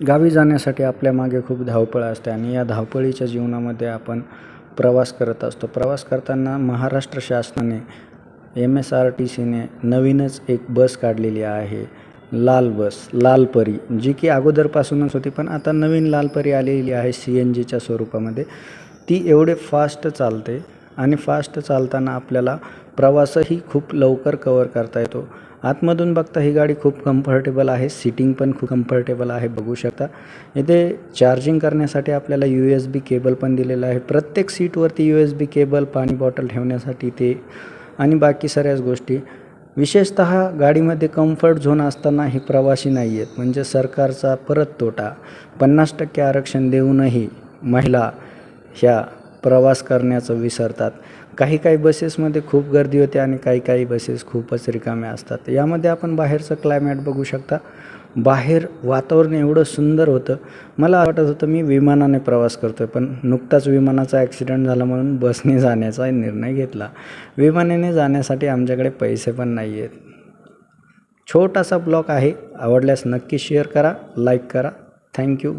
गावी जाण्यासाठी आपल्या मागे खूप धावपळ असते आणि या धावपळीच्या जीवनामध्ये आपण प्रवास करत असतो. प्रवास करताना महाराष्ट्र शासनाने एम एस आर टी सीने नवीनच एक बस काढलेली आहे. लाल बस लालपरी जी की अगोदरपासूनच होती पण आता नवीन लालपरी आलेली आहे सी एन जीच्या स्वरूपामध्ये. ती एवढे फास्ट चालते आणि फास्ट चालताना आपल्याला प्रवासही खूप लवकर कवर करता येतो. आतमधून बघता ही गाडी खूप कम्फर्टेबल आहे. सिटिंग पण खूप कम्फर्टेबल आहे बघू शकता. इथे चार्जिंग करण्यासाठी आपल्याला यू एस बी केबल पण दिलेलं आहे. प्रत्येक सीटवरती यू एस बी केबल पाणी बॉटल ठेवण्यासाठी ते आणि बाकी सगळ्याच गोष्टी. विशेषतः गाडीमध्ये कम्फर्ट झोन असताना हे प्रवासी नाही आहेत म्हणजे सरकारचा परत तोटा. पन्नास टक्के आरक्षण देऊनही महिला ह्या प्रवास करण्याचं विसरतात. काही काही बसेसमध्ये खूप गर्दी होते आणि काही काही बसेस खूपच रिकाम्या असतात. यामध्ये आपण बाहेरचं क्लायमॅट बघू शकता. बाहेर वातावरण एवढं सुंदर होतं. मला वाटत होतं मी विमानाने प्रवास करतो आहे पण नुकताच विमानाचा ॲक्सिडेंट झाला म्हणून बसने जाण्याचा निर्णय घेतला. विमानाने जाण्यासाठी आमच्याकडे पैसे पण नाही आहेत छोटासा ब्लॉग आहे. आवडल्यास नक्की शेअर करा लाईक करा. थँक्यू